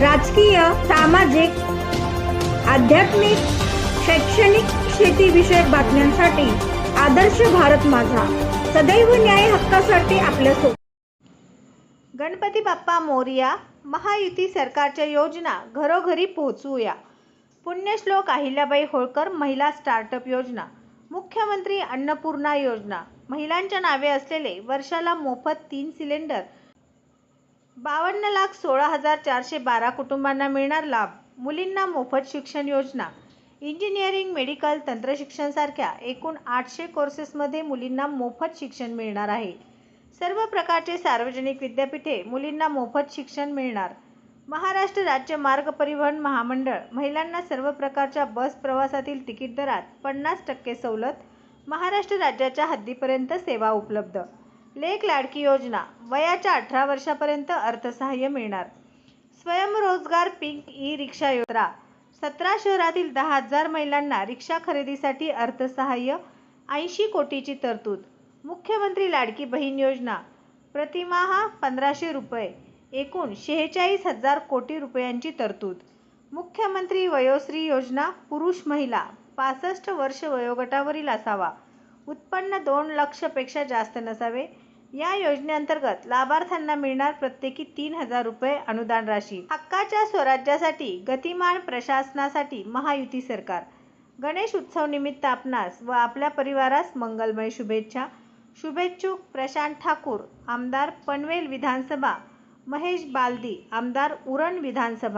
राजकीय सामाजिक आध्यात्मिक शैक्षणिक शेतीविषयक बातम्यांसाठी आदर्श भारत माझा. सदैव न्याय हक्कासाठी आपल्यासोबत गणपती बाप्पा मोरया महायुती सरकारच्या योजना घरोघरी पोहोचवूया पुण्यश्लोक अहिल्याबाई होळकर महिला स्टार्टअप योजना. मुख्यमंत्री अन्नपूर्णा योजना. महिलांच्या नावे असलेले वर्षाला मोफत तीन सिलेंडर बावन्न लाख सोळा हजार चारशे बारा कुटुंबांना मिळणार लाभ. मुलींना मोफत शिक्षण योजना. इंजिनिअरिंग मेडिकल तंत्रशिक्षणसारख्या एकूण आठशे कोर्सेसमध्ये मुलींना मोफत शिक्षण मिळणार आहे. सर्व प्रकारचे सार्वजनिक विद्यापीठे मुलींना मोफत शिक्षण मिळणार. महाराष्ट्र राज्य मार्ग परिवहन महामंडळ महिलांना सर्व प्रकारच्या बस प्रवासातील तिकीट दरात पन्नास टक्के सवलत महाराष्ट्र राज्याच्या हद्दीपर्यंत सेवा उपलब्ध. लेख लाडकी योजना. वयाच्या अठरा वर्षापर्यंत अर्थसहाय्य मिळणार. स्वयंरोजगार पिंक ई रिक्षा योजना. सतरा शहरातील दहा हजार महिलांना रिक्षा खरेदीसाठी अर्थसहाय्य ऐंशी कोटीची तरतूद. मुख्यमंत्री लाडकी बहीण योजना. प्रतिमाहा पंधराशे रुपये एकूण शेहेचाळीस हजार कोटी रुपयांची तरतूद. मुख्यमंत्री वयोश्री योजना पुरुष महिला पासष्ट वर्ष वयोगटावरील असावा. उत्पन्न दोन लक्षपेक्षा जास्त नसावे. या योजनेअंतर्गत लाभार्थ्यांना मिळणार प्रत्येकी तीन हजार रुपये अनुदान राशी. हक्काच्या स्वराज्यासाठी गतिमान प्रशासनासाठी महायुती सरकार. गणेश उत्सव निमित्त आपणास व आपल्या परिवारास मंगलमय शुभेच्छा. शुभेच्छुक प्रशांत ठाकूर आमदार पनवेल विधानसभा. महेश बालदी आमदार उरण विधानसभा.